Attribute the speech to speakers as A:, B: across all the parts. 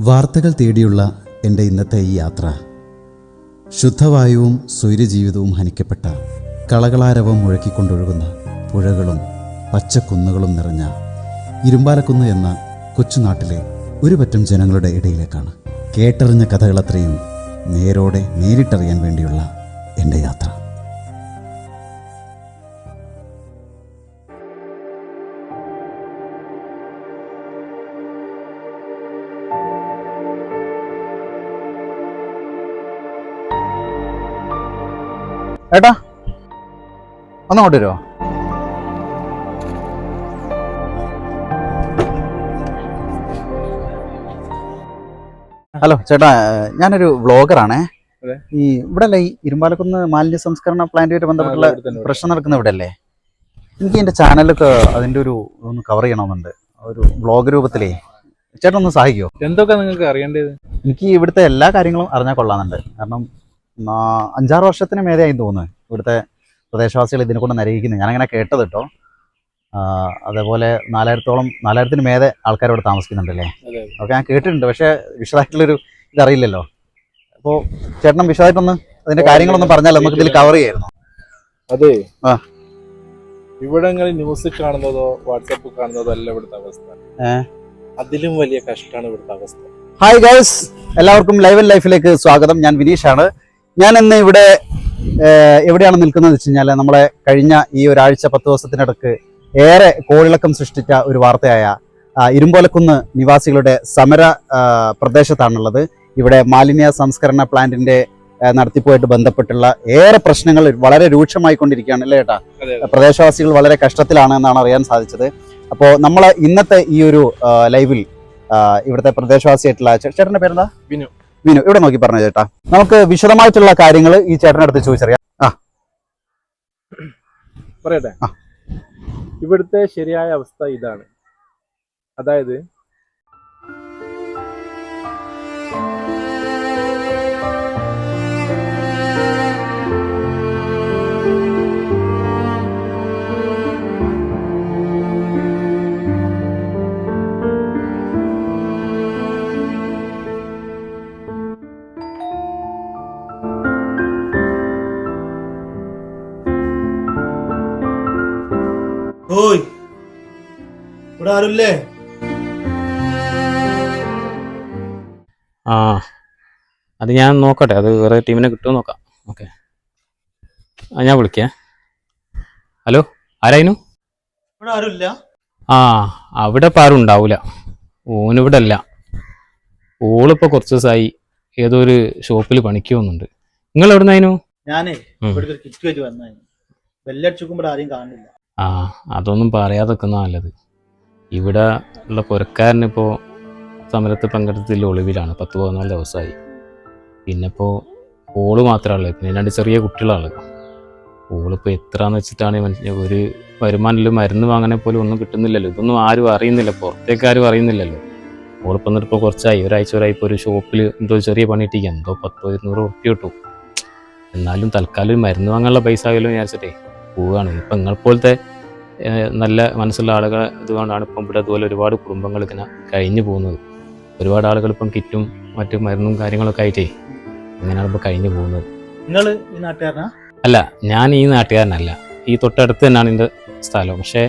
A: വാർത്തകൾ തേടിയുള്ള എന്റെ ഇന്നത്തെ ഈ യാത്ര. ശുദ്ധവായുവും സ്വൈര്യജീവിതവും ഹനിക്കപ്പെട്ട കളകളാരവം മുഴക്കിക്കൊണ്ടൊഴുകുന്ന പുഴകളും പച്ചക്കുന്നുകളും നിറഞ്ഞ ഇരുമ്പാലക്കുന്ന് എന്ന കൊച്ചുനാട്ടിലെ ഒരു പറ്റം ജനങ്ങളുടെ ഇടയിലേക്കാണ്. കേട്ടറിഞ്ഞ കഥകളത്രയും നേരോടെ നേരിട്ടറിയാൻ വേണ്ടിയുള്ള എന്റെ യാത്ര.
B: ഏട്ടാ ഒന്നങ്ങോട്ട് വരുമോ ഹലോ ചേട്ടാ ഞാനൊരു വ്ളോഗറാണേ. ഈ ഇവിടെ അല്ലേ ഈ ഇരുമ്പാലക്കുന്ന് മാലിന്യ സംസ്കരണ പ്ലാന്റുമായിട്ട് ബന്ധപ്പെട്ടുള്ള. പ്രശ്നം നടക്കുന്ന ഇവിടെ അല്ലേ എനിക്ക് എന്റെ ചാനലൊക്കെ അതിന്റെ ഒരു ഒന്ന് കവർ ചെയ്യണമെന്നുണ്ട്. ഒരു വ്ളോഗ് രൂപത്തിലേ. ചേട്ടൻ ഒന്ന് സഹായിക്കുമോ
C: എന്തൊക്കെ നിങ്ങൾക്ക് അറിയേണ്ടത്?
B: എനിക്ക് ഇവിടുത്തെ എല്ലാ കാര്യങ്ങളും അറിഞ്ഞാൽ കൊള്ളാമെന്നുണ്ട്. കാരണം അഞ്ചാറ് വർഷത്തിന് മേലെയായി തോന്നുന്നു ഇവിടുത്തെ പ്രദേശവാസികൾ ഇതിനെ കൊണ്ട് നരകിക്കുന്നത്. ഞാനങ്ങനെ കേട്ടത് കേട്ടോ. അതേപോലെ നാലായിരത്തോളം നാലായിരത്തിന് മേലെ ആൾക്കാർ ഇവിടെ താമസിക്കുന്നുണ്ടല്ലേ? ഓക്കെ ഞാൻ കേട്ടിട്ടുണ്ട് പക്ഷേ വിശദമായിട്ടുള്ളൊരു ഇതറിയില്ലല്ലോ. അപ്പോൾ ചേട്ടനും വിശദമായിട്ടൊന്ന് അതിന്റെ കാര്യങ്ങളൊന്നും പറഞ്ഞാൽ നമുക്ക് ഇതിൽ കവർ ചെയ്യായിരുന്നു.
C: അതെ.
B: ആ.
C: ഇവിടങ്ങളിൽ ന്യൂസ് കാണുന്നതോ വാട്സാപ്പ് കാണുന്നതോ അല്ല ഇവിടുത്തെ അവസ്ഥ. അതിലും വലിയ കഷ്ടമാണ് ഇവിടുത്തെ അവസ്ഥ.
B: ഹായ് ഗൈസ് എല്ലാവർക്കും ലൈവ് ആൻഡ് ലൈഫിലേക്ക് സ്വാഗതം. ഞാൻ വിനീഷാണ്. ഞാൻ ഇന്ന് ഇവിടെ എവിടെയാണ് നിൽക്കുന്നത് വെച്ച് കഴിഞ്ഞാൽ നമ്മളെ കഴിഞ്ഞ ഈ ഒരാഴ്ച പത്ത് ദിവസത്തിനിടക്ക് ഏറെ കോളിളക്കം സൃഷ്ടിച്ച ഒരു വാർത്തയായ ഇരുമ്പോലക്കുന്ന് നിവാസികളുടെ സമര പ്രദേശത്താണുള്ളത്. ഇവിടെ മാലിന്യ സംസ്കരണ പ്ലാന്റിന്റെ നടത്തിപ്പുമായിട്ട് ബന്ധപ്പെട്ടുള്ള ഏറെ പ്രശ്നങ്ങൾ വളരെ രൂക്ഷമായി കൊണ്ടിരിക്കുകയാണ് അല്ലേ ചേട്ടാ
C: അതെ
B: പ്രദേശവാസികൾ വളരെ കഷ്ടത്തിലാണ് എന്നാണ് അറിയാൻ സാധിച്ചത്. അപ്പോൾ നമ്മളെ ഇന്നത്തെ ഈ ഒരു ലൈവിൽ ഇവിടുത്തെ പ്രദേശവാസിയായിട്ടുള്ള ചേട്ടന്റെ പേരെന്താ?
C: വിനു.
B: വിനു ഇവിടെ നോക്കി പറഞ്ഞു ചേട്ടാ. നമുക്ക് വിശദമായിട്ടുള്ള കാര്യങ്ങൾ ഈ ചേട്ടനടുത്ത് അടുത്ത് ചോദിച്ചറിയാം.
C: പറയട്ടെ?
B: ആ.
C: ഇവിടുത്തെ ശരിയായ അവസ്ഥ ഇതാണ്. അതായത്
D: ഓയ്. ഇവിടെ ആരുല്ലേ?
E: ആ അത് ഞാൻ നോക്കട്ടെ. അത് വേറെ ടീമിനെ കിട്ടുമോ നോക്കാം. ഓക്കെ. ആ ഞാൻ വിളിക്കേ. ഹലോ ആരായിരുന്നു
D: ഇവിടെ ആരുമില്ല?
E: ആ അവിടെ ഇപ്പം ആരും ഉണ്ടാവില്ല ഓനിവിടെ അല്ല. ഓളിപ്പോൾ കുറച്ച് ദിവസമായി ഏതോ ഒരു ഷോപ്പിൽ പണിക്ക് പോകുന്നുണ്ട്. നിങ്ങൾ എവിടെ നിന്നായിരുന്നു
D: ഞാനേ. ഇവിടെ ഒരു കിറ്റ് വെച്ച് വന്നു വെല്ലടിച്ചുക്കുമ്പോൾ ആരെയും കാണില്ല
E: ആ അതൊന്നും പറയാതെ നിൽക്കുന്ന നല്ലത്. ഇവിടെ ഉള്ള പുരക്കാരനിപ്പോൾ സമരത്തിൽ പങ്കെടുത്തതിൽ ഒളിവിലാണ്. പത്ത് പതിനാല് ദിവസമായി. പിന്നെ ഇപ്പോൾ ഓൾ മാത്രമല്ല പിന്നെ രണ്ട് ചെറിയ കുട്ടികളാണ്. ഓളിപ്പോൾ എത്രയാന്ന് വെച്ചിട്ടാണ് മനുഷ്യ ഒരു വരുമാനമില്ല മരുന്ന് വാങ്ങാനെ പോലും ഒന്നും കിട്ടുന്നില്ലല്ലോ. ഇതൊന്നും ആരും അറിയുന്നില്ല പുറത്തേക്ക് ആരും അറിയുന്നില്ലല്ലോ. ഓളിപ്പോൾ എന്നിട്ട് ഇപ്പോൾ കുറച്ചായി. ഒരാഴ്ച ഒരാഴ്ച ഒരു ഷോപ്പിൽ എന്തോ ചെറിയ പണിയിട്ടിരിക്കുക എന്തോ പത്തോ ഇരുന്നൂറ് ഉറുപ്പ്യ കിട്ടും. എന്നാലും തൽക്കാലം മരുന്ന് വാങ്ങാനുള്ള പൈസ ആയാലും വിചാരിച്ചിട്ടേ. പോവുകയാണ്. ഇപ്പം നിങ്ങളെപ്പോലത്തെ നല്ല മനസ്സുള്ള ആളുകൾ ഇതുകൊണ്ടാണ് ഇപ്പം ഇവിടെ അതുപോലെ ഒരുപാട് കുടുംബങ്ങൾ ഇങ്ങനെ കഴിഞ്ഞു പോകുന്നത്. ഒരുപാട് ആളുകൾ ഇപ്പം കിറ്റും മറ്റു മരുന്നും കാര്യങ്ങളൊക്കെ ആയിട്ടേ അങ്ങനെയാണ് ഇപ്പോൾ കഴിഞ്ഞു പോകുന്നത്.
D: നിങ്ങൾ ഈ നാട്ടുകാരനാ?
E: അല്ല ഞാൻ ഈ നാട്ടുകാരനല്ല. ഈ തൊട്ടടുത്ത് തന്നെയാണ് എന്റെ സ്ഥലം. പക്ഷേ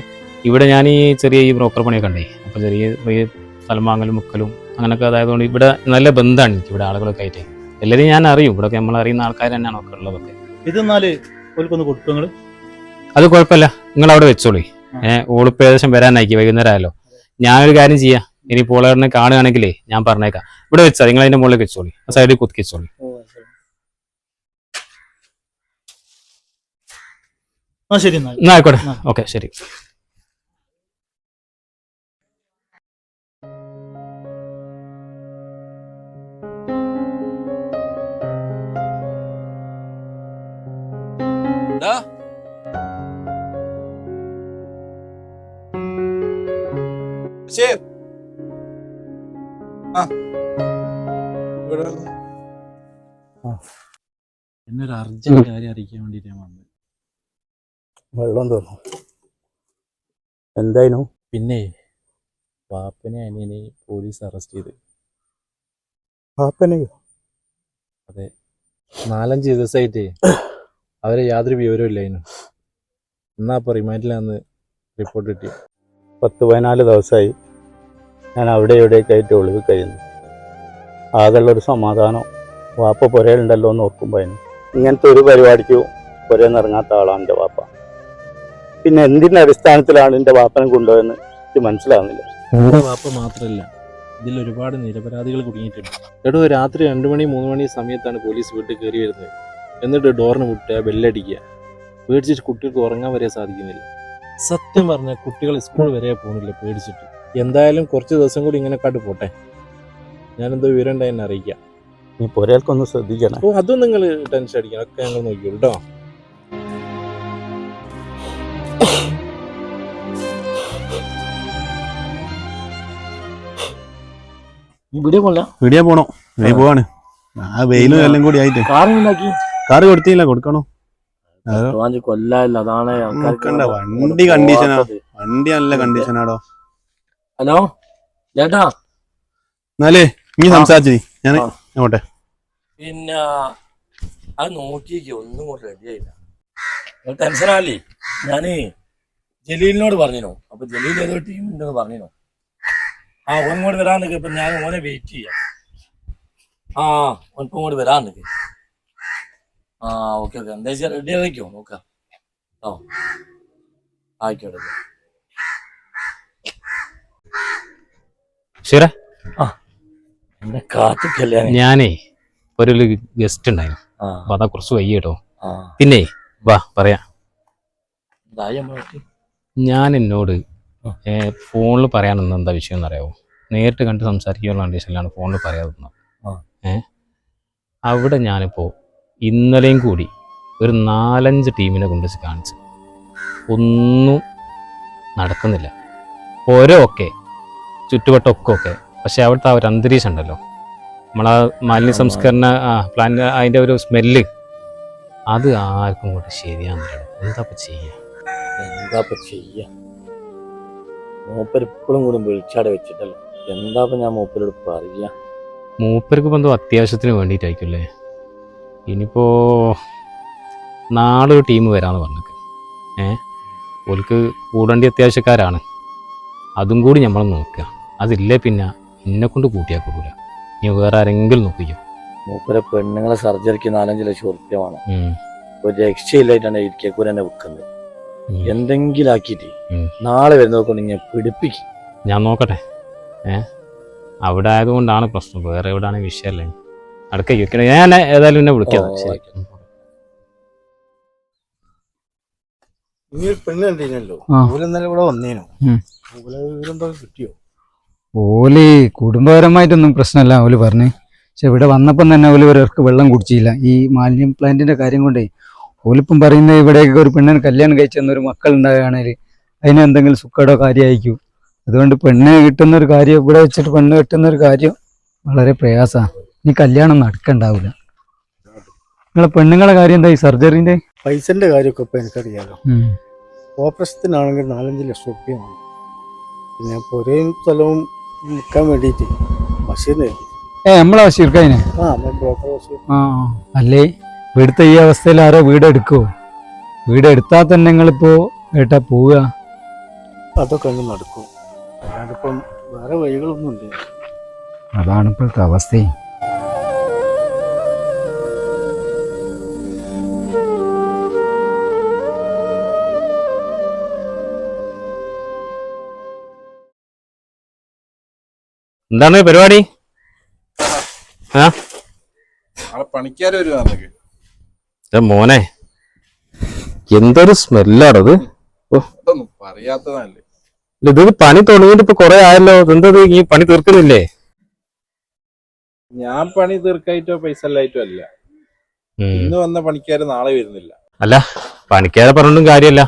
E: ഇവിടെ ഞാൻ ഈ ചെറിയ ഈ ബ്രോക്കർ പണിയൊക്കെ ഉണ്ടേ. അപ്പോൾ ചെറിയ ഈ സ്ഥലം വാങ്ങലും മുക്കലും അങ്ങനെയൊക്കെ അതായതുകൊണ്ട് ഇവിടെ നല്ല ബന്ധമാണ് എനിക്ക് ഇവിടെ ആളുകളൊക്കെ ആയിട്ട്. എല്ലാവരെയും ഞാൻ അറിയും. ഇവിടെ നമ്മൾ അറിയുന്ന ആൾക്കാർ തന്നെയാണ് ഒക്കെ ഉള്ളതൊക്കെ.
D: ഇത് എന്നാൽ ഓൽക്കൊന്ന് കൊടുക്കും നിങ്ങൾ
E: അത് കുഴപ്പമില്ല. നിങ്ങൾ അവിടെ വെച്ചോളി ഏഹ് ഓളിപ്പോ ഏകദേശം വരാനായിക്കി വൈകുന്നേരം ആയാലോ ഞാനൊരു കാര്യം ചെയ്യാം. ഇനി പോളറിനെ കാണുകയാണെങ്കിലേ ഞാൻ പറഞ്ഞേക്കാം. ഇവിടെ വെച്ചാ നിങ്ങൾ അതിന്റെ മുകളിൽ വെച്ചോളി. ആ സൈഡിൽ കുത്തി വെച്ചോളി.
D: ആ ശരി.
E: എന്നാ ആയിക്കോട്ടെ. ഓക്കെ ശരി.
C: ഇവിടെ
F: അർജന്റ് കാര്യം അറിയിക്കാൻ വേണ്ടിയിട്ട് ഞാൻ വന്നത്.
B: വെള്ളം തോന്നും. എന്തായിരുന്നു
F: പിന്നെ പാപ്പനെ അനിയനെ പോലീസ് അറസ്റ്റ് ചെയ്ത്.
G: പാപ്പനെയോ? അതെ.
F: നാലഞ്ച് ദിവസമായിട്ട് അവരെ യാതൊരു വിവരവും ഇല്ലായിരുന്നു. എന്നാ ഇപ്പൊ റിമാൻഡിലാന്ന് റിപ്പോർട്ട് കിട്ടി
G: പത്ത് പതിനാല് ദിവസമായി ഞാൻ അവിടെ ഇവിടെയൊക്കെ ആയിട്ട് ഒളിവ് കഴിയുന്നു ആകെയുള്ളൊരു സമാധാനം വാപ്പ പുരയിലുണ്ടല്ലോ എന്ന് ഓർക്കുമ്പോൾ അതിന്. ഇങ്ങനത്തെ ഒരു പരിപാടിക്ക് ഒരേ ഇറങ്ങാത്ത ആളാണ് എന്റെ വാപ്പ. പിന്നെ എന്തിന്റെ അടിസ്ഥാനത്തിലാണ് എന്റെ വാപ്പനെ കൊണ്ടുപോയെന്ന് എനിക്ക് മനസ്സിലാവുന്നില്ല.
F: എന്റെ വാപ്പ മാത്രമല്ല ഇതിൽ ഒരുപാട് നിരപരാധികൾ കുടുങ്ങിയിട്ടുണ്ട്. എടോ രാത്രി രണ്ടു മണി മൂന്ന് മണി സമയത്താണ് പോലീസ് വീട്ടിൽ കയറി വരുന്നത്. എന്നിട്ട് ഡോറിന് മുട്ടുക ബെല്ലടിക്കുക. പേടിച്ചിട്ട് കുട്ടികൾക്ക് ഉറങ്ങാൻ വരെ സാധിക്കുന്നില്ല. സത്യം പറഞ്ഞാൽ കുട്ടികൾ സ്കൂൾ വരെ പോകുന്നില്ല പേടിച്ചിട്ട്. എന്തായാലും കുറച്ച് ദിവസം കൂടി ഇങ്ങനെ കാട്ട് പോട്ടെ. ഞാനെന്തോ വിവരം ഉണ്ടായി എന്നെ അറിയിക്കാം.
G: ഈ പുരയിൽക്കൊന്ന് ശ്രദ്ധിക്കണം.
F: ഓ അതും നിങ്ങൾ ടെൻഷൻ അടിക്കണം. ഒക്കെ ഞങ്ങൾ നോക്കിയോളൂ കേട്ടോ
H: ഇവിടെ പോല
I: ഇവിടെ പോണോ. വീടിയ പോവാണ്. ആ വെയിലും എല്ലാം കൂടി ആയിട്ട്.
H: കാറുണ്ടാക്കി
I: കാറ് കൊടുത്തില്ല കൊടുക്കണോ?
H: കൊല്ലല്ല അതാണ്
I: വണ്ടി കണ്ടീഷനാ. വണ്ടി നല്ല കണ്ടീഷനാടോ
H: ഹലോ? ചേട്ടാ?
I: എന്നാലേ നീ. സംസാരിച്ചു ഞാൻ
H: ആ.
I: അങ്ങോട്ടെ
H: പിന്നെ അത് നോക്കിയേക്ക് ഒന്നും കൂടെ നിങ്ങൾ ടെൻഷനാല്ലേ ഞാൻ ജലീലിനോട് പറഞ്ഞിനു. അപ്പൊ ജലീൽ ഏതോ ടീം ഉണ്ടെന്ന് പറഞ്ഞിനു. ആ ഓൻ കൂടെ വരാൻ നിൽക്കുക ഇപ്പൊ ഞാൻ ഓനെ വെയിറ്റ് ചെയ്യാം. ആ ഓൻപ്പം കൂടെ വരാൻ ആ ഓക്കെ ഓക്കെ എന്താ വെച്ചാൽ റെഡി ആയിക്കോ? നോക്കാം. ഓ ആയിക്കോട്ടെ.
E: ശരി
H: കാത്തിക്കല്ലേ
E: ഞാനേ ഒരു ഗസ്റ്റ് ഉണ്ടായിരുന്നു. അപ്പൊ അതാ കുറച്ച് വയ്യ കേട്ടോ. പിന്നെ വാ പറയാ. ഞാൻ എന്നോട് ഫോണിൽ പറയാനൊന്നും എന്താ വിഷയം എന്നറിയാവോ നേരിട്ട് കണ്ട് സംസാരിക്കാനുള്ള കണ്ടീഷനിലാണ് ഫോണിൽ പറയാതിരുന്നത്
H: ആ.
E: ഏ? അവിടെ ഞാനിപ്പോൾ ഇന്നലെയും കൂടി ഒരു നാലഞ്ച് ടീമിനെ കൊണ്ട് കാണിച്ചു. ഒന്നും നടക്കുന്നില്ല. ഓരോ ഒക്കെ ചുറ്റുവട്ടമൊക്കെ ഒക്കെ പക്ഷെ അവിടുത്തെ ആ ഒരു അന്തരീക്ഷം ഉണ്ടല്ലോ. നമ്മളാ മാലിന്യ സംസ്കരണ പ്ലാൻ അതിന്റെ ഒരു സ്മെല്ല് അത് ആർക്കും കൂടെ ശരിയാകുന്നില്ല എന്താ ഇപ്പം ചെയ്യുക
H: എന്താപ്പ ചെയ്യ? മൂപ്പർ ഇപ്പോഴും കൂടി വിളിച്ചാടെ വെച്ചിട്ടല്ലോ. എന്താപ്പ ഞാൻ മൂപ്പരോട് പറയാ?
E: മൂപ്പർക്ക് ഇപ്പം എന്തോ അത്യാവശ്യത്തിന് വേണ്ടിയിട്ടായിരിക്കുമല്ലേ ഇനിയിപ്പോ നാളെ ഒരു ടീം വരാമെന്ന് പറഞ്ഞു ഏ? ഓൽക്ക് കൂടേണ്ട അത്യാവശ്യക്കാരാണ്. അതും കൂടി നമ്മൾ നോക്കുക അതില്ലേ പിന്നെ? എന്നെ കൊണ്ട് കൂട്ടിയാൽ കൂടൂല. നീ വേറെ ആരെങ്കിലും നോക്കിക്കോ.
H: മൂപ്പരെ പെണ്ണുങ്ങളെ സർജറിക്ക് നാലഞ്ച് ലക്ഷം
E: ഉറപ്പ്യമാണ്
H: ഒരു രക്ഷയില്ലായിട്ടാണ് ഇരിക്കൂര എന്നെ വെക്കുന്നത് എന്തെങ്കിലും ആക്കിയിട്ട് നാളെ വരുന്നത് കൊണ്ട് ഞാൻ പിടിപ്പിക്കും.
E: ഞാൻ നോക്കട്ടെ. ഏ? അവിടെ ആയതുകൊണ്ടാണ് പ്രശ്നം. വേറെ എവിടെയാണ് വിഷയമല്ലേ അടുക്ക ചോദിക്കണേ ഞാൻ ഏതായാലും എന്നെ വിളിക്കാം. ശരി.
D: ഇനി ഒരു പെണ്ണ് കണ്ടിരുന്നല്ലോ. ഇവിടെ വന്നേനു. കിട്ടിയോ?
J: ഓൽ കുടുംബപരമായിട്ടൊന്നും പ്രശ്നമല്ല ഓൽ പറഞ്ഞ്. പക്ഷെ ഇവിടെ വന്നപ്പം തന്നെ ഓൽ ഒരാൾക്ക് വെള്ളം കുടിച്ചില്ല. ഈ മാലിന്യം പ്ലാന്റിന്റെ കാര്യം കൊണ്ടേ ഓലിപ്പം പറയുന്നത് ഇവിടെയൊക്കെ ഒരു പെണ്ണിന് കല്യാണം കഴിച്ചു ഒരു മക്കൾ ഉണ്ടാകുകയാണെങ്കിൽ അതിന് എന്തെങ്കിലും സുഖടോ കാര്യമായിരിക്കും. അതുകൊണ്ട് പെണ്ണ് കിട്ടുന്ന ഒരു കാര്യം ഇവിടെ വെച്ചിട്ട് പെണ്ണ് കിട്ടുന്ന ഒരു കാര്യം വളരെ പ്രയാസമാണ്. ഇനി കല്യാണം നടക്കണ്ടാവില്ല. നിങ്ങളെ പെണ്ണുങ്ങളെ കാര്യം എന്താ ഈ സർജറിന്റെ?
D: പൈസന്റെ കാര്യമൊക്കെ ഇപ്പൊ എനിക്കറിയാലോ. ഓപ്പറേഷത്തിനാണെങ്കിൽ നാലഞ്ച് ലക്ഷം റുപ്യാണ് പിന്നെ ഒരേ സ്ഥലവും നിൽക്കാൻ വേണ്ടിയിട്ട് ബഷീറിന്
J: ഏ നമ്മളെ ബഷീർക്കതിനെ
D: ആ ബ്രോക്കർ ബഷീർ
J: ആ അല്ലേ? ഇവിടുത്തെ ഈ അവസ്ഥയിൽ ആരോ വീട് എടുക്കുവോ? വീട് എടുത്താൽ തന്നെ നിങ്ങളിപ്പോ ഏട്ടാ പോവുക?
D: അതൊക്കെ അങ്ങ് നടക്കും. അല്ലാണ്ടിപ്പം വേറെ വഴികളൊന്നും ഇല്ല.
J: അതാണ് ഇപ്പോഴത്തെ അവസ്ഥയും
E: എന്താണ് പരിപാടി? ആ? മോനെ എന്തൊരു
C: സ്മെല്ലാണത്. പറയാത്തതല്ലേ.
E: ഇത് പണി തുടങ്ങിയിട്ട് ഇപ്പൊ കൊറേ ആയല്ലോ. എന്തത് ഈ പണി തീർക്കുന്നില്ലേ?
C: ഞാൻ പണി തീർക്കായിട്ടോ പൈസ അല്ലായിട്ടോ അല്ല.
E: ഉം.
C: ഇന്ന് വന്ന പണിക്കാര് നാളെ വരുന്നില്ല.
E: അല്ല പണിക്കാരെ പറഞ്ഞിട്ടും കാര്യമല്ല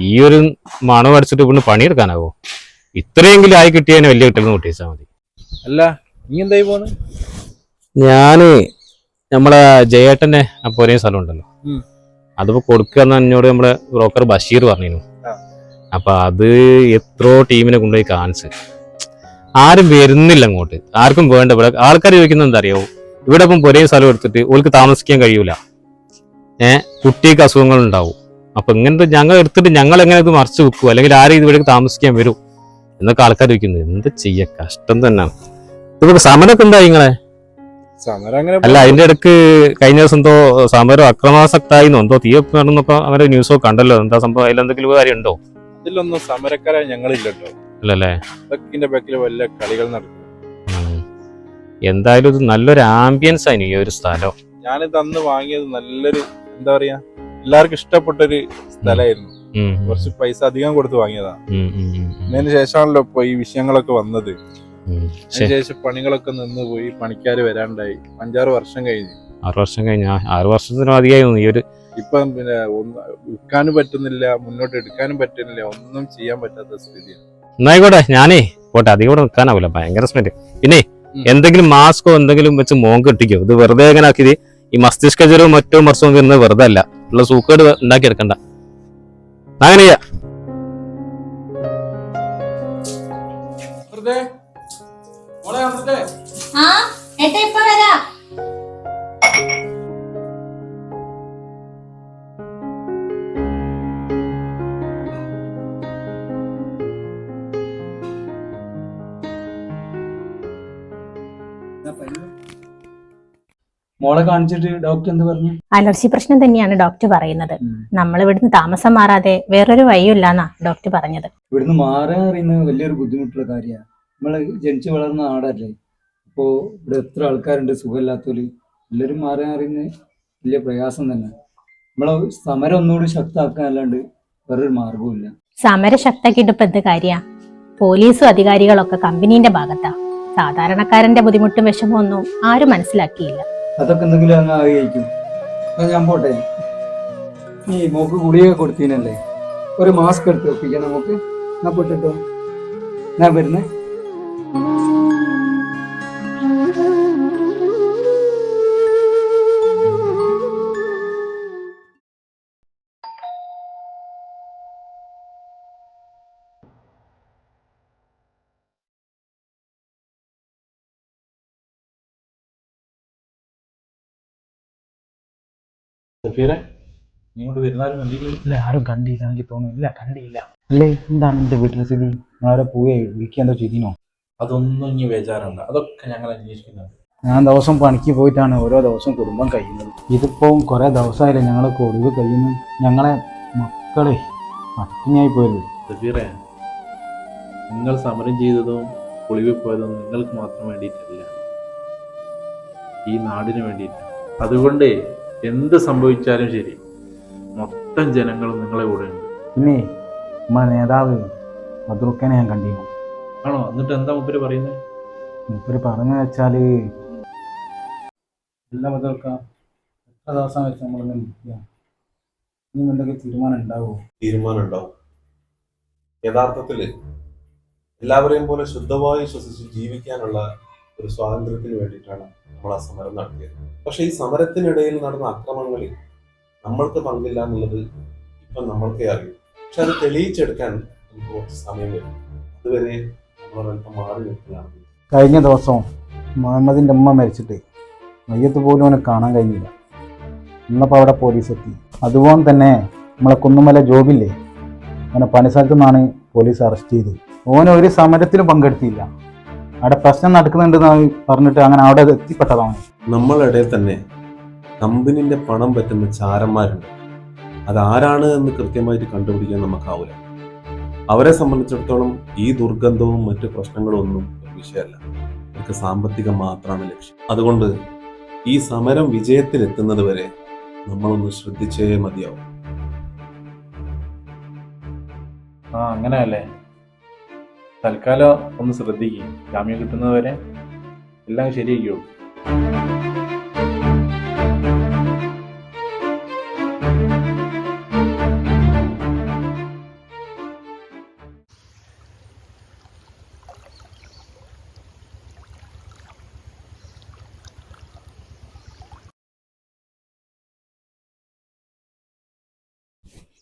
E: ഈ ഒരു മണം അടിച്ചിട്ട് ഇവിടുന്ന് പണിയെടുക്കാനാവോ? ഇത്രയെങ്കിലും ആയി കിട്ടിയതിനെ വലിയ കിട്ടുന്ന കുട്ടിച്ചാൽ മതി.
C: അല്ല നീ എന്തായി പോണ്?
E: ഞാൻ നമ്മളെ ജയേട്ടന്റെ ഒരേ സ്ഥലം ഉണ്ടല്ലോ. അതിപ്പോ കൊടുക്കാന്ന് എന്നോട് നമ്മളെ ബ്രോക്കർ ബഷീർ
C: പറഞ്ഞിരുന്നു.
E: അപ്പൊ അത് എത്രയോ ടീമിനെ കൊണ്ടുപോയി കാണിച്ച്. ആരും വരുന്നില്ല അങ്ങോട്ട്. ആർക്കും വേണ്ട. ഇവിടെ ആൾക്കാർ ചോദിക്കുന്നത് എന്താ ഇവിടെ ഇപ്പം ഒരേ സ്ഥലം എടുത്തിട്ട് ഓൾക്ക് താമസിക്കാൻ കഴിയൂല. ഏഹ് കുട്ടിക്ക് അസുഖങ്ങൾ ഉണ്ടാവും അപ്പൊ ഇങ്ങനത്തെ ഞങ്ങൾ എടുത്തിട്ട് ഞങ്ങൾ എങ്ങനെ ഇത് മറിച്ച് വെക്കുക അല്ലെങ്കിൽ ആരും ഇത് ഇവിടേക്ക് താമസിക്കാൻ വരും? എന്നൊക്കെ ആൾക്കാർ ചോദിക്കുന്നത്. എന്ത് ചെയ്യ? കഷ്ടം തന്നെയാണ് ഇപ്പൊ സമരമൊക്കെ നിങ്ങളെ
C: സമരം അങ്ങനെ
E: അല്ല അതിന്റെ ഇടയ്ക്ക് കഴിഞ്ഞ ദിവസം എന്തോ സമരം അക്രമാസക്തായിന്നോ എന്തോ തീ നടന്നപ്പോ അവരെ ന്യൂസോ കണ്ടല്ലോ. എന്താ സംഭവം? അതിലെന്തെങ്കിലും കാര്യം ഉണ്ടോ
C: ഇതിലൊന്നും സമരക്കാരായി ഞങ്ങളില്ലോ കേട്ടോ
E: അല്ലല്ലേ
C: ഇതൊക്കെ ബാക്കിൽ വല്ല കളികൾ നടക്കും.
E: എന്തായാലും ഇത് നല്ലൊരു ആംബിയൻസ് ആണ് ഈ ഒരു സ്ഥലം.
C: ഞാനിത് അന്ന് വാങ്ങിയത് നല്ലൊരു എന്താ പറയാ എല്ലാവർക്കും ഇഷ്ടപ്പെട്ടൊരു സ്ഥലമായിരുന്നു. കുറച്ച് പൈസ അധികം കൊടുത്ത്
E: വാങ്ങിയതാണ്.
C: അതിന് ശേഷമാണല്ലോ ഇപ്പൊ ഈ വിഷയങ്ങളൊക്കെ വന്നത്.
E: ഉം.
C: അതിന് പണികളൊക്കെ നിന്നുപോയി പണിക്കാർ വരാണ്ടായി. അഞ്ചാറ് വർഷം കഴിഞ്ഞു.
E: ആറ് വർഷം കഴിഞ്ഞ. ആറ് വർഷത്തിനും അധികമായി ഈ ഒരു
C: ഇപ്പം പിന്നെ ഒന്ന് വിൽക്കാനും പറ്റുന്നില്ല മുന്നോട്ട് എടുക്കാനും പറ്റുന്നില്ല ഒന്നും ചെയ്യാൻ പറ്റാത്ത സ്ഥിതിയാണ്.
E: എന്നായിക്കോട്ടെ ഞാനേ പോട്ടെ അധികം ഇവിടെ നിൽക്കാനാവില്ല ഭയങ്കര സ്മെറ്റ് പിന്നെ എന്തെങ്കിലും മാസ്കോ എന്തെങ്കിലും വെച്ച് മോങ്ക് കെട്ടിക്കോ ഇത് വെറുതെ എങ്ങനെ ആക്കിയത് ഈ മസ്തിഷ്ക ജ്വരവും മറ്റോ മർസവും വരുന്നത് വെറുതെ അല്ല. ഉള്ള സൂക്കേട് ഉണ്ടാക്കി എടുക്കണ്ട അങ്ങനെ ചെയ്യാം.
K: ആ ഏട്ടാ ഇപ്പൊ വരാം
J: മോളെ കാണിച്ചിട്ട് ഡോക്ടർ എന്ത് പറഞ്ഞു?
K: അലർജി പ്രശ്നം തന്നെയാണ് ഡോക്ടർ പറയുന്നത്. നമ്മൾ ഇവിടുന്ന് താമസം മാറാതെ വേറൊരു വഴിയില്ലാന്നാ ഡോക്ടർ പറഞ്ഞത്.
J: ഇവിടുന്ന് മാറാൻ അറിയുന്നത് വലിയൊരു ബുദ്ധിമുട്ടുള്ള കാര്യമാണ് നമ്മൾ ജനിച്ചു വളർന്ന നാടല്ലേ അപ്പോൾ ഇവിടെ എത്ര ആൾക്കാരുണ്ട്? സുഖമില്ലാത്തവര് എല്ലാവരും മാറി അറിയുന്നത് വലിയ പ്രയാസം തന്നെ. നമ്മളെ സമരം ഒന്നുകൂടി ശക്തമാക്കാൻ അല്ലാണ്ട് വേറൊരു മാർഗവുമില്ല.
K: സമരം ശക്തക്കിട്ട് ഇപ്പൊ എന്ത് കാര്യ? പോലീസും അധികാരികളൊക്കെ കമ്പനീന്റെ ഭാഗത്താ. സാധാരണക്കാരന്റെ ബുദ്ധിമുട്ടും വിഷമവും ഒന്നും ആരും മനസ്സിലാക്കിയില്ല.
J: അതൊക്കെ എന്തെങ്കിലും അങ്ങ് ആയിരിക്കും ഞാൻ പോട്ടെ. നീ മോക്ക് ഗുളിക കൊടുത്തീനല്ലേ? ഒരു മാസ്ക് എടുത്ത് ഒപ്പിക്കണം നമുക്ക്. ഞാൻ പൊട്ടിട്ടോ. ഞാൻ വരുന്നേ?
F: സഫീറെ? നീ ഇങ്ങോട്ട് വരുന്നാലും കണ്ടില്ല?
J: ഇല്ല ആരും കണ്ടില്ല എനിക്ക് തോന്നുന്നു. ഇല്ല കണ്ടില്ല. അല്ലേ എന്താണ് എന്റെ വീട്ടിലെ സ്ഥിതി? ആരെ പോയേ വിളിക്കാൻ എന്തോ ചെയ്തിനോ?
F: അതൊന്നും ഇനി ബേജാറുണ്ട് അതൊക്കെ ഞങ്ങൾ അന്വേഷിക്കുന്നുണ്ട്.
J: ഞാൻ ദിവസം പണിക്ക് പോയിട്ടാണ് ഓരോ ദിവസം കുടുംബം കഴിയുന്നത്. ഇതിപ്പോ കുറെ ദിവസമായില്ലേ ഞങ്ങളെ കൊടുവ് കഴിയുന്നു. ഞങ്ങളെ മക്കളെ പട്ടിണിയായി പോയത്.
F: സഫീറെ നിങ്ങൾ സമരം ചെയ്തതും ഒളിവിൽ പോയതും നിങ്ങൾക്ക് മാത്രം വേണ്ടിയിട്ടല്ല. ഈ നാടിന് വേണ്ടിയിട്ട്. അതുകൊണ്ട് എന്ത് സംഭവിച്ചാലും ശരി. മൊത്തം ജനങ്ങളും നിങ്ങളെ കൂടെ ഉണ്ട്.
J: പിന്നെ നമ്മളെ നേതാവ് മധുറുക്കനെ ഞാൻ കണ്ടിരുന്നു.
F: ആണോ? എന്നിട്ട് എന്താ മുപ്പര് പറയുന്നത്
J: മൂപ്പര് പറഞ്ഞു വെച്ചാൽ എല്ലാ മധുർക്ക എത്ര ദിവസം വെച്ച് നമ്മളിങ്ങനെ നിൽക്കുക ഇനി എന്തൊക്കെ തീരുമാനം ഉണ്ടാവുമോ
L: തീരുമാനം ഉണ്ടാവും. യഥാർത്ഥത്തിൽ എല്ലാവരെയും പോലെ ശുദ്ധമായി ശ്വസിച്ച് ജീവിക്കാനുള്ള ഒരു സ്വാതന്ത്ര്യത്തിന് വേണ്ടിയിട്ടാണ് നമ്മൾ ആ സമരം നടത്തിയത്. പക്ഷെ ഈ സമരത്തിനിടയിൽ നടന്ന അക്രമങ്ങളിൽ നമ്മൾക്ക് പങ്കില്ല എന്നുള്ളത് ഇപ്പം നമ്മൾക്കേ അറിയൂ. പക്ഷെ അത് തെളിയിച്ചെടുക്കാൻ നമുക്ക് കുറച്ച് സമയം വരും. അതുവരെ നമ്മളൊരൽപ്പം മാറി നിൽക്കുകയാണ്.
J: കഴിഞ്ഞ ദിവസം മുഹമ്മദിന്റെ അമ്മ മരിച്ചിട്ട് മയ്യത്ത് പോലും അവനെ കാണാൻ കഴിഞ്ഞില്ല. ഇന്നപ്പോൾ അവിടെ പോലീസ് എത്തി അതുപോലെ തന്നെ നമ്മളെ കുന്നുമല ജോബില്ലേ? അവനെ പണിസ്ഥലത്തു നിന്നാണ് പോലീസ് അറസ്റ്റ് ചെയ്തത്. ഓൻ ഒരു സമരത്തിലും പങ്കെടുത്തില്ല. അവിടെ പ്രശ്നം നടക്കുന്നുണ്ടെന്ന് പറഞ്ഞിട്ട് അങ്ങനെ അവിടെ എത്തിപ്പെട്ടതാണ്.
L: നമ്മളുടെ തന്നെ കമ്പനിന്റെ പണം പറ്റുന്ന ചാരന്മാരുണ്ട്. അത് ആരാണ് എന്ന് കൃത്യമായിട്ട് കണ്ടുപിടിക്കാൻ നമുക്കാവില്ല. അവരെ സംബന്ധിച്ചിടത്തോളം ഈ ദുർഗന്ധവും മറ്റു പ്രശ്നങ്ങളും ഒന്നും ഒരു വിഷയമല്ല. അവർക്ക് സാമ്പത്തികം മാത്രമാണ് ലക്ഷ്യം. അതുകൊണ്ട് ഈ സമരം വിജയത്തിലെത്തുന്നത് വരെ നമ്മളൊന്ന് ശ്രദ്ധിച്ചേ മതിയാവും.
F: ആ അങ്ങനെയല്ലേ? തൽക്കാലം ഒന്ന് ശ്രദ്ധിക്കുക ജാമ്യം കിട്ടുന്നതുവരെ എല്ലാം ശരിയാക്കിയോ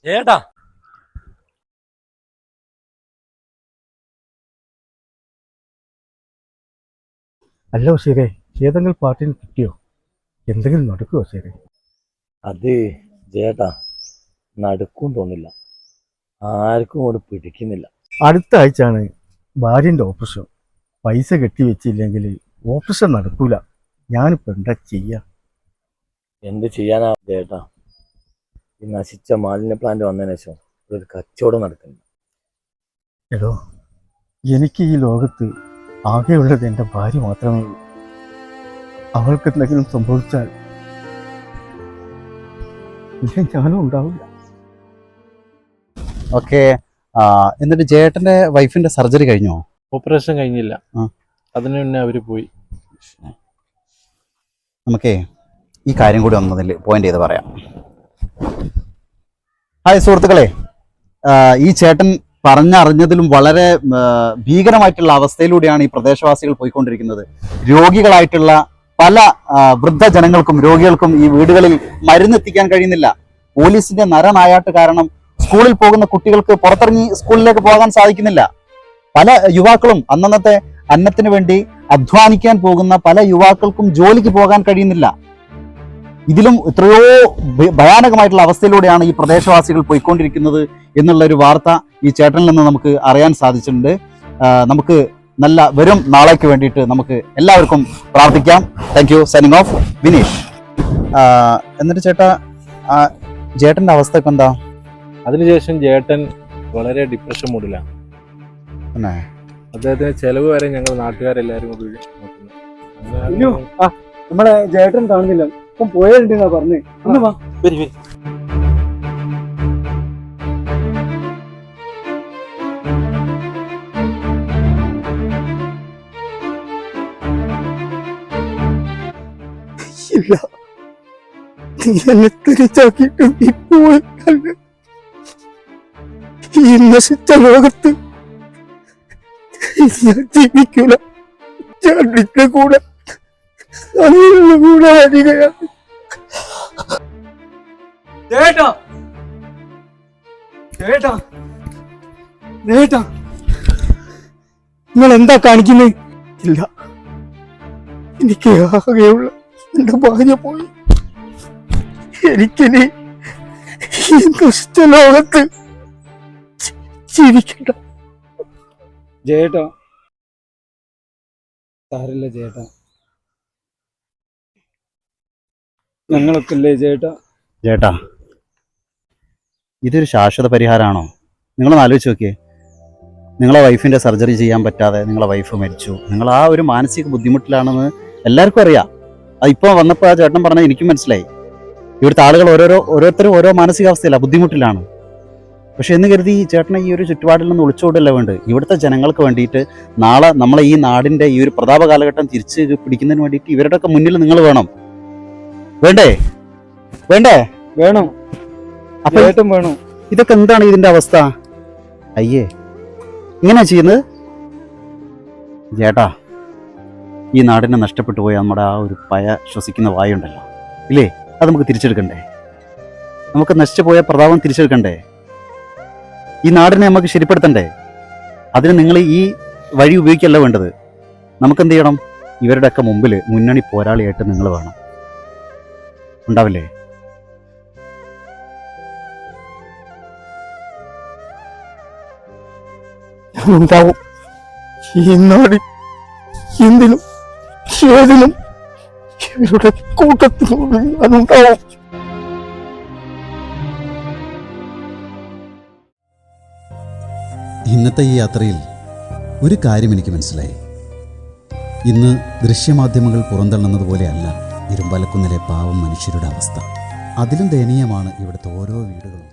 H: ഏട്ടാ
D: അല്ല ബഷീറേ ഏതെങ്കിലും പാർട്ടിന് കിട്ടിയോ? എന്തെങ്കിലും നടക്കുമോ ബഷീറേ
H: അത് ചേട്ടാ നടക്കും തോന്നില്ല. ആർക്കും അവിടെ പിടിക്കുന്നില്ല.
D: അടുത്ത ആഴ്ചയാണ് ഭാര്യന്റെ ഓപ്പറേഷൻ. പൈസ കെട്ടി വെച്ചില്ലെങ്കിൽ ഓപ്പറേഷൻ നടക്കൂല. ഞാനിപ്പോൾ എന്താ ചെയ്യുക
H: എന്ത് ചെയ്യാനാ ചേട്ടാ ഈ നശിച്ച മാലിന്യ പ്ലാന്റ് വന്നതിന് ശേഷം ഒരു കച്ചവടം നടക്കുന്നു
D: എടോ എനിക്ക് ഈ ലോകത്ത് ആകെയുള്ളത് എന്റെ ഭാര്യ മാത്രമേ ഉള്ളൂ. അവൾക്ക് എന്തെങ്കിലും സംഭവിച്ചാൽ പിന്നെ ഞാനും ഉണ്ടാവില്ല.
B: ഓക്കെ. എന്നിട്ട് ചേട്ടന്റെ വൈഫിന്റെ സർജറി കഴിഞ്ഞോ?
F: ഓപ്പറേഷൻ കഴിഞ്ഞില്ല. അതിന് മുന്നേ അവർ പോയി.
B: നമുക്കേ ഈ കാര്യം കൂടി ഒന്നതിൽ പോയിന്റ് ചെയ്ത് പറയാം. ഹായ് സുഹൃത്തുക്കളെ. ഈ ചേട്ടൻ പറഞ്ഞറിഞ്ഞതിലും വളരെ ഭീകരമായിട്ടുള്ള അവസ്ഥയിലൂടെയാണ് ഈ പ്രദേശവാസികൾ പോയിക്കൊണ്ടിരിക്കുന്നത്. രോഗികളായിട്ടുള്ള പല വൃദ്ധജനങ്ങൾക്കും രോഗികൾക്കും ഈ വീടുകളിൽ മരുന്നെത്തിക്കാൻ കഴിയുന്നില്ല. പോലീസിന്റെ നരനായാട്ട് കാരണം സ്കൂളിൽ പോകുന്ന കുട്ടികൾക്ക് പുറത്തിറങ്ങി സ്കൂളിലേക്ക് പോകാൻ സാധിക്കുന്നില്ല. പല യുവാക്കളും അന്നന്നത്തെ അന്നത്തിന് വേണ്ടി അധ്വാനിക്കാൻ പോകുന്ന പല യുവാക്കൾക്കും ജോലിക്ക് പോകാൻ കഴിയുന്നില്ല. ഇതിലും എത്രയോ ഭയാനകമായിട്ടുള്ള അവസ്ഥയിലൂടെയാണ് ഈ പ്രദേശവാസികൾ പോയിക്കൊണ്ടിരിക്കുന്നത് എന്നുള്ള ഒരു വാർത്ത ഈ ചേട്ടനിൽ നിന്ന് നമുക്ക് അറിയാൻ സാധിച്ചിട്ടുണ്ട്. നമുക്ക് നല്ല വരും നാളേക്ക് വേണ്ടിയിട്ട് നമുക്ക് എല്ലാവർക്കും പ്രാർത്ഥിക്കാം. Thank you signing off Vineesh എന്നിട്ട് ചേട്ടാ ആ, ചേട്ടന്റെ അവസ്ഥ ഒക്കെ എന്താ?
F: അതിനുശേഷം ചേട്ടൻ വളരെ ഡിപ്രഷൻ മൂഡിലാണ്. അദ്ദേഹത്തിന് ചെലവ് വരെ ഞങ്ങൾ നാട്ടുകാരെല്ലാവരും കൂടി
D: നമ്മളെ ചേട്ടൻ കാണുന്നില്ല. ഇപ്പം പോയിട്ടുണ്ടെന്നാ പറഞ്ഞേ. ഒന്ന് വാ.
F: വരി, വരി.
D: ഇല്ല. നീ എന്നെ തിരിച്ചാക്കിയിട്ടും പോയിട്ടല്ല. ഈ നശിച്ച ലോകത്ത് ഞാൻ ജീവിക്കൂല. ഞാൻ നിന്റെ കൂടെ കൂടെ വരികയാണ് ചേട്ടാ ചേട്ടാ ചേട്ടാ നിങ്ങൾ എന്താ കാണിക്കുന്നത് ഇല്ല. എനിക്ക് ആകെയുള്ള എന്റെ ഭാര്യ പോയി. എനിക്കിനി ഈ ദുഷ്ട ലോകത്ത് ജീവിക്കണ്ട.
J: ചേട്ടാ സാരില്ല ചേട്ടാ ഞങ്ങളൊക്കെ ചേട്ടാ?
B: ചേട്ടാ ഇതൊരു ശാശ്വത പരിഹാരമാണോ നിങ്ങളൊന്ന് ആലോചിച്ച് നോക്കിയേ. നിങ്ങളെ വൈഫിന്റെ സർജറി ചെയ്യാൻ പറ്റാതെ നിങ്ങളെ വൈഫ് മരിച്ചു. നിങ്ങൾ ആ ഒരു മാനസിക ബുദ്ധിമുട്ടിലാണെന്ന് എല്ലാവർക്കും അറിയാം. അത് ഇപ്പോൾ വന്നപ്പോൾ ആ ചേട്ടൻ പറഞ്ഞാൽ എനിക്കും മനസ്സിലായി. ഇവിടുത്തെ ആളുകൾ ഓരോരോ ഓരോരുത്തരും ഓരോ മാനസികാവസ്ഥയിലാണ് ബുദ്ധിമുട്ടിലാണ്. പക്ഷെ എന്ന് കരുതി ഈ ചേട്ടനെ ഈ ഒരു ചുറ്റുപാടിൽ നിന്ന് ഒളിച്ചോടല്ല വേണ്ട ഇവിടുത്തെ ജനങ്ങൾക്ക് വേണ്ടിയിട്ട് നാളെ നമ്മളെ ഈ നാടിന്റെ ഈ ഒരു പ്രതാപ കാലഘട്ടം തിരിച്ച് പിടിക്കുന്നതിന് വേണ്ടിയിട്ട് ഇവരുടെയൊക്കെ മുന്നിൽ നിങ്ങൾ വേണം. വേണ്ടേ? വേണ്ടേ?
J: വേണം.
B: അപ്പൊ
J: ചേട്ടൻ വേണം.
B: ഇതൊക്കെ എന്താണ് ഇതിന്റെ അവസ്ഥ? അയ്യേ ഇങ്ങനെ ചെയ്യുന്നത്? ചേട്ടാ ഈ നാടിനെ നഷ്ടപ്പെട്ടു പോയ നമ്മുടെ ആ ഒരു പയ ശ്വസിക്കുന്ന വായുണ്ടല്ലോ ഇല്ലേ? അത് നമുക്ക് തിരിച്ചെടുക്കണ്ടേ? നമുക്ക് നശിച്ചു പോയ പ്രതാപം തിരിച്ചെടുക്കണ്ടേ? ഈ നാടിനെ നമുക്ക് ശരിപ്പെടുത്തണ്ടേ? അതിന് നിങ്ങൾ ഈ വഴി ഉപയോഗിക്കല്ല വേണ്ടത്. നമുക്ക് എന്ത് ചെയ്യണം? ഇവരുടെയൊക്കെ മുമ്പിൽ മുന്നണി പോരാളിയായിട്ട് നിങ്ങൾ വേണം. ഉണ്ടാവില്ലേ?
D: ഉണ്ടാവും. എന്തിനും ഏതിനും ഇവരുടെ
A: ഇന്നത്തെ ഈ യാത്രയിൽ ഒരു കാര്യം എനിക്ക് മനസ്സിലായി. ഇന്ന് ദൃശ്യമാധ്യമങ്ങൾ പുറന്തള്ളുന്നത് പോലെയല്ല. ഇരുമ്പലക്കുന്നിലെ പാവം മനുഷ്യരുടെ അവസ്ഥ. അതിലും ദയനീയമാണ് ഇവിടുത്തെ ഓരോ വീടുകളും.